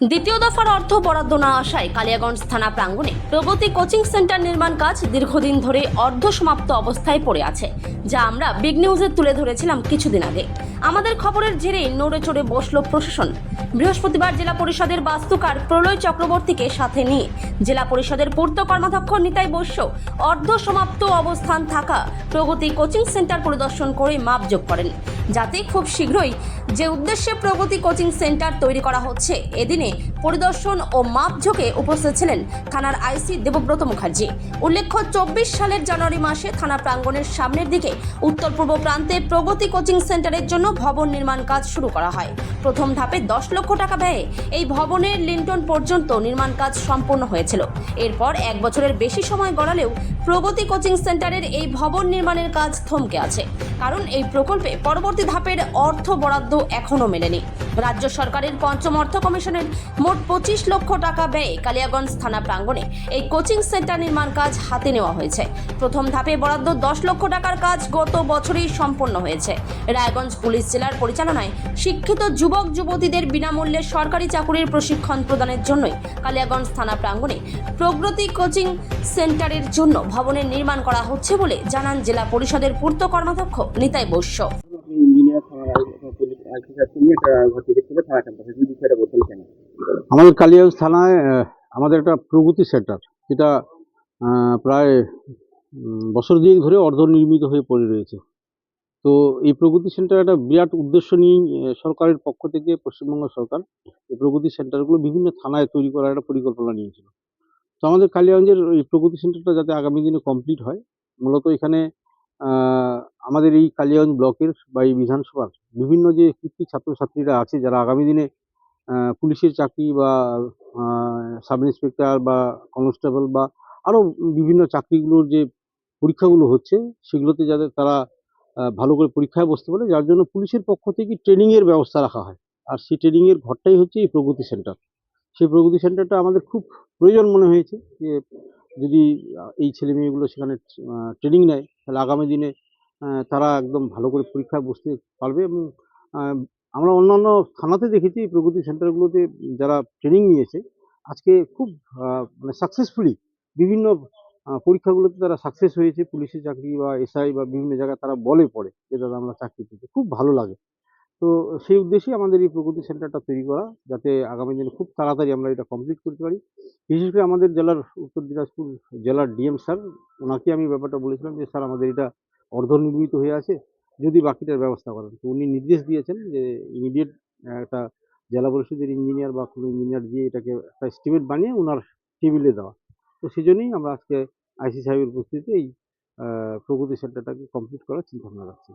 দ্বিতীয় দফার অর্থ বরাদ্দ না আসায় কালিয়াগঞ্জ থানা প্রাঙ্গণে প্রগতি কোচিং সেন্টার নির্মাণ কাজ দীর্ঘদিন ধরে অর্ধ সমাপ্ত অবস্থায় পড়ে আছে, যা আমরা বিগ নিউজে তুলে ধরেছিলাম কিছুদিন আগে। আমাদের খবরের জেরে নড়ে চড়ে বসল প্রশাসন। বৃহস্পতিবার জেলা পরিষদের বাস্তুকার প্রলয় চক্রবর্তীকে সাথে নিয়ে জেলা পরিষদের পূর্ত কর্মাধ্যক্ষ নিতাই বৈশ্য অর্ধ সমাপ্ত অবস্থান থাকা প্রগতি কোচিং সেন্টার পরিদর্শন করে মাপযোগ করেন, যাতে খুব শীঘ্রই যে উদ্দেশ্যে প্রগতি কোচিং সেন্টার তৈরি করা হচ্ছে, এদিনে পরিদর্শন ও মাপঝোঁকে উপস্থিত ছিলেন থানার আইসি দেবব্রত মুখার্জি। উল্লেখ্য, চব্বিশ সালের জানুয়ারি মাসে থানা প্রাঙ্গণের সামনের দিকে উত্তর পূর্ব প্রান্তে প্রগতি কোচিং সেন্টারের জন্য ভবন নির্মাণ কাজ শুরু করা হয়। প্রথম ধাপে দশ লক্ষ টাকা ব্যয়ে এই ভবনের লিন্টন পর্যন্ত নির্মাণ কাজ সম্পূর্ণ হয়েছিল। এরপর এক বছরের বেশি সময় গড়ালেও প্রগতি কোচিং সেন্টারের এই ভবন নির্মাণের কাজ থমকে আছে। কারণ এই প্রকল্পে পরবর্তী ধাপের অর্থ বরাদ্দ এখনও মেলেনি। রাজ্য সরকারের পঞ্চম অর্থ কমিশনের মোট পঁচিশ লক্ষ টাকা ব্যয়ে কালিয়াগঞ্জ থানা প্রাঙ্গণে এই কোচিং সেন্টার নির্মাণ কাজ হাতে নেওয়া হয়েছে। প্রথম ধাপে বরাদ্দ দশ লক্ষ টাকার কাজ গত বছরেই সম্পন্ন হয়েছে। রায়গঞ্জ পুলিশ জেলার পরিচালনায় শিক্ষিত যুবক যুবতীদের বিনামূল্যে সরকারি চাকুরির প্রশিক্ষণ প্রদানের জন্যই কালিয়াগঞ্জ থানা প্রাঙ্গণে প্রগতি কোচিং সেন্টারের জন্য ভবনের নির্মাণ করা হচ্ছে বলে জানান জেলা পরিষদের পূর্ত কর্মাধ্যক্ষ নিতাই বৈশ্য। আমাদের কালিয়াগঞ্জ থানায় আমাদের একটা প্রগতি সেন্টার, যেটা প্রায় বছর দুয়েক ধরে অর্ধনির্মিত হয়ে পড়ে রয়েছে। তো এই প্রগতি সেন্টার একটা বিরাট উদ্দেশ্য নিয়েই সরকারের পক্ষ থেকে, পশ্চিমবঙ্গ সরকার এই প্রগতি সেন্টারগুলো বিভিন্ন থানায় তৈরি করার একটা পরিকল্পনা নিয়েছিল। তো আমাদের কালিয়াগঞ্জের এই প্রগতি সেন্টারটা যাতে আগামী দিনে কমপ্লিট হয়, মূলত এখানে আমাদের এই কালিয়াগঞ্জ ব্লকের বা এই বিধানসভার বিভিন্ন যে কৃতি ছাত্রছাত্রীরা আছে, যারা আগামী দিনে পুলিশের চাকরি বা সাব ইন্সপেক্টর বা কনস্টেবল বা আরও বিভিন্ন চাকরিগুলোর যে পরীক্ষাগুলো হচ্ছে, সেগুলোতে যাতে তারা ভালো করে পরীক্ষায় বসতে পারে, যার জন্য পুলিশের পক্ষ থেকে ট্রেনিংয়ের ব্যবস্থা রাখা হয়। আর সেই ট্রেনিংয়ের ঘরটাই হচ্ছে এই প্রগতি সেন্টার। সেই প্রগতি সেন্টারটা আমাদের খুব প্রয়োজন মনে হয়েছে যে যদি এই ছেলে মেয়েগুলো সেখানে ট্রেনিং নেয়, তাহলে আগামী দিনে তারা একদম ভালো করে পরীক্ষায় বসতে পারবে এবং আমরা অন্যান্য থানাতে দেখেছি প্রগতি সেন্টারগুলোতে যারা ট্রেনিং নিয়েছে, আজকে খুব মানে সাকসেসফুলি বিভিন্ন পরীক্ষাগুলোতে তারা সাকসেস হয়েছে পুলিশের চাকরি বা এসআই বা বিভিন্ন জায়গায় তারা বলে পড়ে যে, দাদা, আমরা চাকরি পেয়েছি। খুব ভালো লাগে। তো সেই উদ্দেশ্যে আমাদের এই প্রগতি সেন্টারটা তৈরি করা, যাতে আগামী দিনে খুব তাড়াতাড়ি আমরা এটা কমপ্লিট করতে পারি। বিশেষ করে আমাদের জেলার উত্তর দিনাজপুর জেলার ডিএম স্যার, ওনাকে আমি ব্যাপারটা বলেছিলাম যে, স্যার, আমাদের এটা অর্ধনির্মিত হয়ে আছে, যদি বাকিটার ব্যবস্থা করেন। তো উনি নির্দেশ দিয়েছেন যে, ইমিডিয়েট একটা জেলা পরিষদের ইঞ্জিনিয়ার বা কোনো ইঞ্জিনিয়ার দিয়ে এটাকে একটা এস্টিমেট বানিয়ে ওনার টেবিলে দেওয়া। তো সেই জন্যই আমরা আজকে আইসি সাহেবের উপস্থিতিতে এই প্রগতি সেন্টারটাকে কমপ্লিট করার চিন্তা ভাবনা রাখছি।